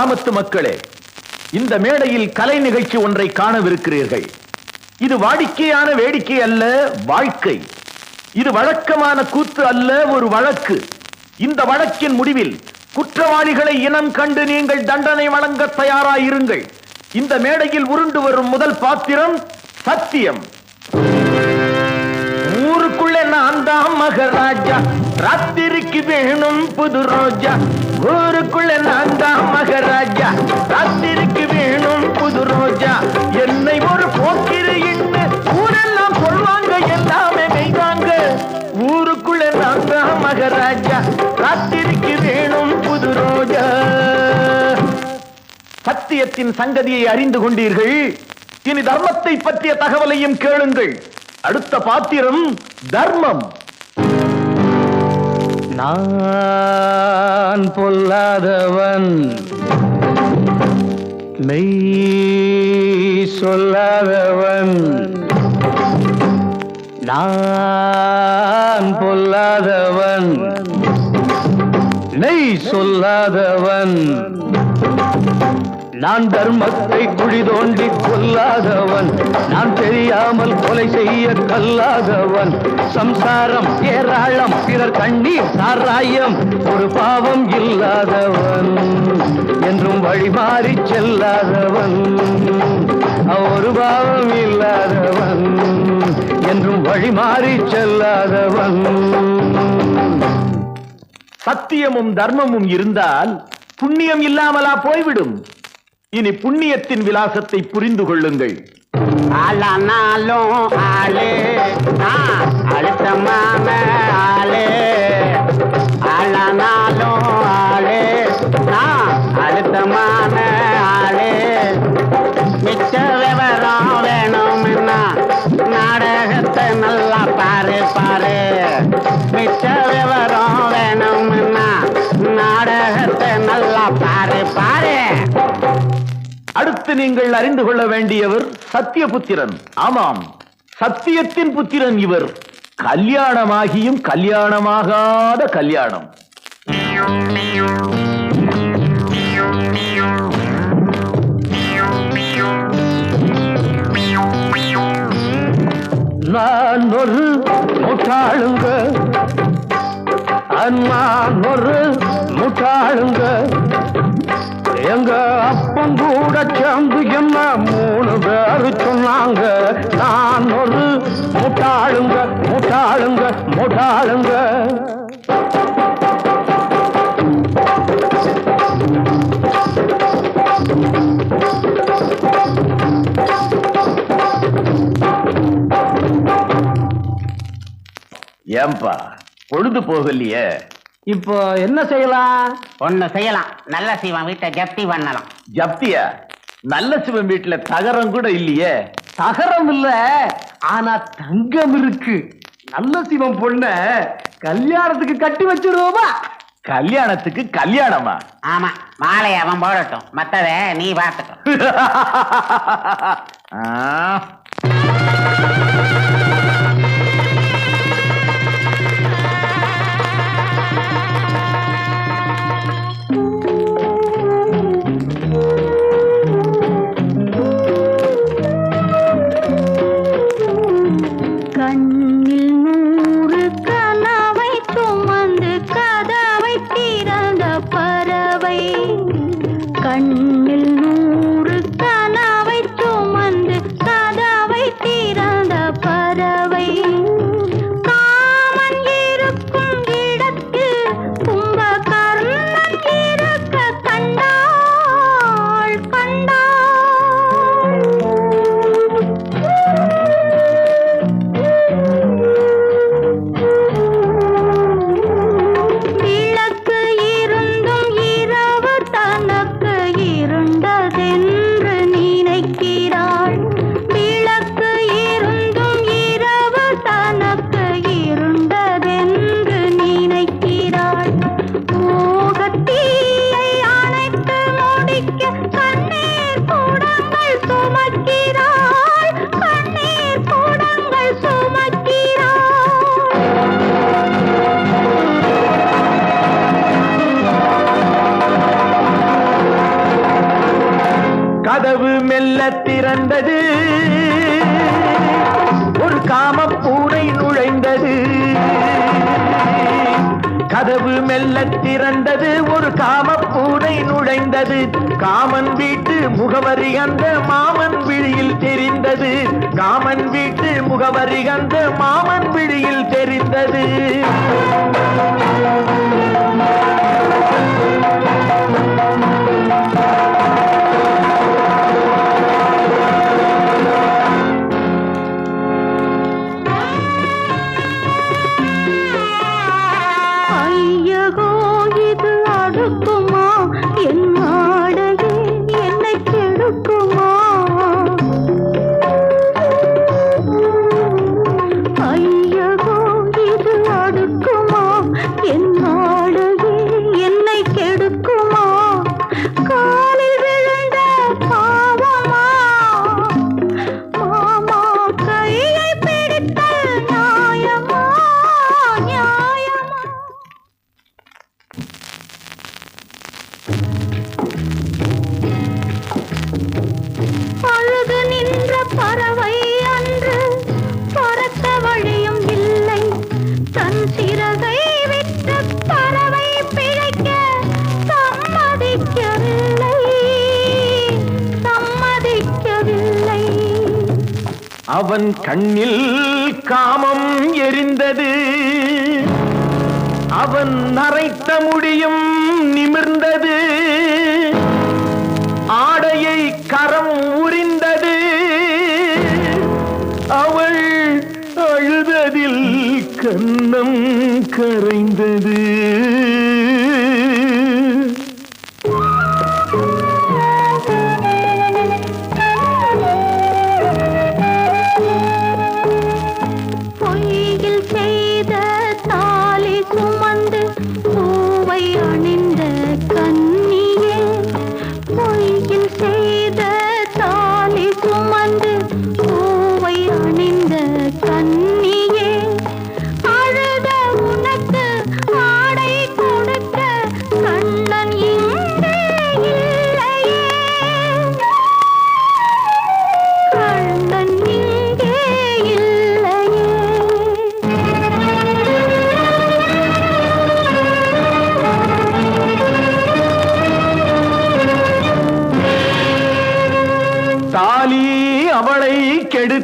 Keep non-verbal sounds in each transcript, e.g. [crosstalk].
கிராமத்து மக்களே இந்த மேடையில் கலை நிகழ்ச்சி ஒன்றை காணவிருக்கிறீர்கள். இது வாடிக்கையான வேடிக்கை அல்ல வாழ்க்கை. இது வழக்கமான கூத்து அல்ல ஒரு வழக்கு. இந்த வழக்கின் முடிவில் குற்றவாளிகளை இனம் கண்டு நீங்கள் தண்டனை வழங்க தயாராயிருங்கள். இந்த மேடையில் உருண்டு வரும் முதல் பாத்திரம் சத்தியம். ஊருக்குள்ள நான் தான் மகராஜா. ராத்திரிக்கு வேணும் புது ரோஜா. ஊருக்குள்ள நான் தான் மகராஜா. ராத்திரிக்கு வேணும் புது ரோஜா. என்னை ஒரு போக்கிரின்னு ஊரெல்லாம் சொல்வாங்க எல்லாமே மெய்தாங்க ஊருக்குள்ள நான் தான் மகராஜா. ராத்திரிக்கு வேணும் புது ரோஜா. சத்தியத்தின் சங்கதியை அறிந்து கொண்டீர்கள். இனி தர்மத்தை பற்றிய தகவலையும் கேளுங்கள். அடுத்த பாத்திரம் தர்மம். நான் பொல்லாதவன். மெய் சொல்லாதவன். நான் பொல்லாதவன். நெய் சொல்லாதவன். நான் தர்மத்தை குழி தோண்டி கொல்லாதவன். நான் தெரியாமல் கொலை செய்ய கல்லாதவன். சம்சாரம் ஏராளம் பிறர் கண்ணீர் சாராயம். ஒரு பாவம் இல்லாதவன் என்றும் வழிமாறி செல்லாதவன். ஒரு பாவம் இல்லாதவன் என்றும் வழிமாறி செல்லாதவன். சத்தியமும் தர்மமும் இருந்தால் புண்ணியம் இல்லாமலா போய்விடும். இனி புண்ணியத்தின் விலாசத்தை புரிந்து கொள்ளுங்கள். ஆளானாலும் ஆளு. நான் அழுத்தமான ஆளு ஆளானாலும் ஆளு. நான் அழுத்தமான ஆளு மிச்ச விவரம் வேணும்னா நாடகத்தை நல்லா பாரு பாரு. பார்த்து நீங்கள் அறிந்து கொள்ள வேண்டியவர் சத்தியபுத்திரன் ஆமாம் சத்தியத்தின் புத்திரன் இவர். கல்யாணமாகியும் கல்யாணமாகாத கல்யாணம். நான் ஒரு முட்டாளுங்க. அன்மான் ஒரு முட்டாளுங்க. எங்க அப்பன் கூட சேர்ந்து என்ன மூணு பேர் சொன்னாங்க? நான் ஒரு முட்டாளுங்க முட்டாளுங்க முட்டாளுங்க. ஏம்பா பொழுது போகலையே? இப்போ என்ன செய்யலாம்? ஒண்ணு செய்யலாம். நல்ல சிவன் வீட்டை ஜப்தி பண்ணலாம் ஜப்தியா? நல்ல சிவன் வீட்டுல தகரம் கூட இல்லையே. தகரம் இல்ல. ஆனா தங்கம் இருக்கு. நல்ல சிவம் பொண்ண கல்யாணத்துக்கு கட்டி வச்சிருவோமா? கல்யாணத்துக்கு கல்யாணமா? ஆமா. மாலை அவன் போடட்டும். மத்தத நீ பார்த்துக்கோ. [laughs] கதவு மெல்ல திறந்தது ஒரு காம பூனை நுழைந்தது. கதவு மெல்ல திறந்தது ஒரு காம பூனை நுழைந்தது. காமன் வீட்டு முகவரி அந்த மாமன் விழியில் தெரிந்தது. காமன் வீட்டு முகவரி அந்த மாமன் விழியில் தெரிந்தது. அவன் கண்ணில் காமம் எரிந்தது. அவன் நரைத்த முடியும் நிமிர்ந்தது. ஆடையை கரம் உரிந்தது. அவள் அழுததில் கன்னம் கரைந்தது. அவளை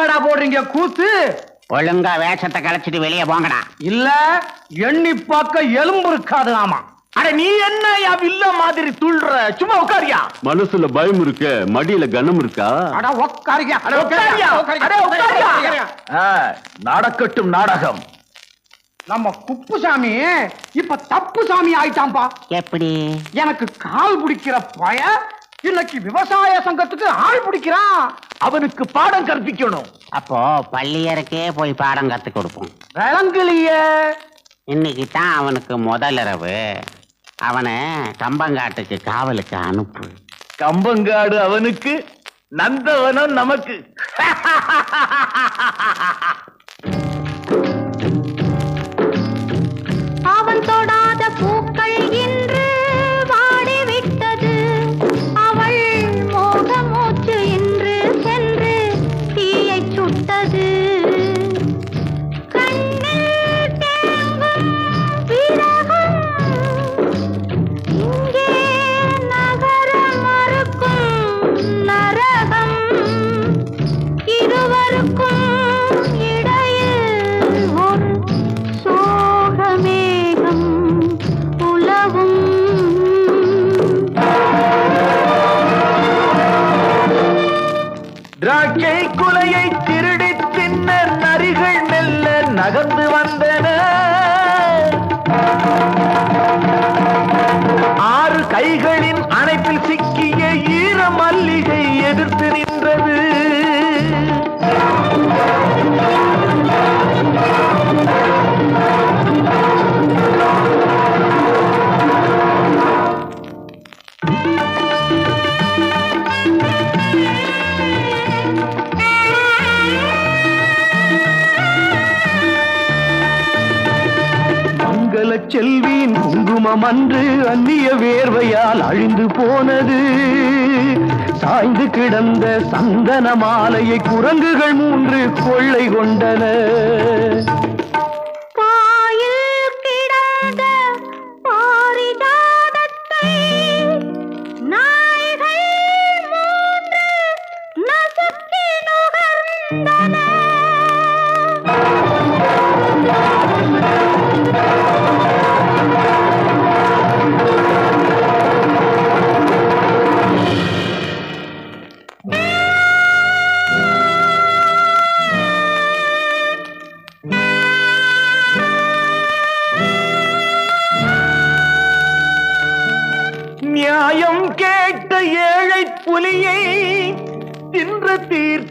கூத்தாடா போடுறீங்க? கூத்து? ஒழுங்கா வேஷத்தை கலைச்சிட்டு வெளியே போங்கடா. இல்ல எண்ணி பார்க்க எலும்பு இருக்காது ஆமா. அட நீ என்ன யா வில்ல மாதிரி துள்ற சும்மா உட்காரியா? மனசுல பயம் இருக்க மடியில கனம் இருக்கா? அட அட உட்காரியா? அட உட்காரியா? ஆ, நடக்கட்டும் நாடகம். நம்ம குப்புசாமி இப்ப தப்பு சாமி ஆயிட்டான்பா எப்படி? எனக்கு கால் பிடிக்கிற பய இன்னைக்கு விவசாய சங்கத்துக்கு ஆள் பிடிக்கிறான். அவனுக்கு பாடம் கற்பிக்கணும். அப்போ பள்ளியருக்கே போய் பாடம் கத்து கொடுப்போம். விளங்கலையே இன்னைக்கு தான் அவனுக்கு முதலிரவு அவனை கம்பங்காட்டுக்கு காவலுக்கு அனுப்பு. கம்பங்காடு அவனுக்கு நந்தவனம் நமக்கு. [laughs] குங்குமம் அன்று அந்நிய வேர்வையால் அழிந்து போனது. சாய்ந்து கிடந்த சந்தன மாலையை குரங்குகள் மூன்று கொள்ளை கொண்டன.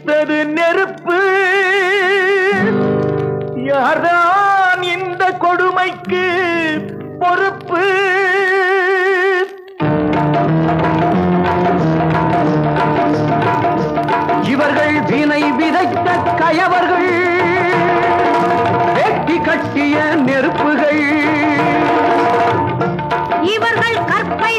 தீர்த்தது நெருப்பு. யார்தான் இந்த கொடுமைக்கு பொறுப்பு? இவர்கள் வினை விதைத்த கயவர்கள். வெட்டி கட்டிய நெருப்புகள். இவர்கள் கற்பை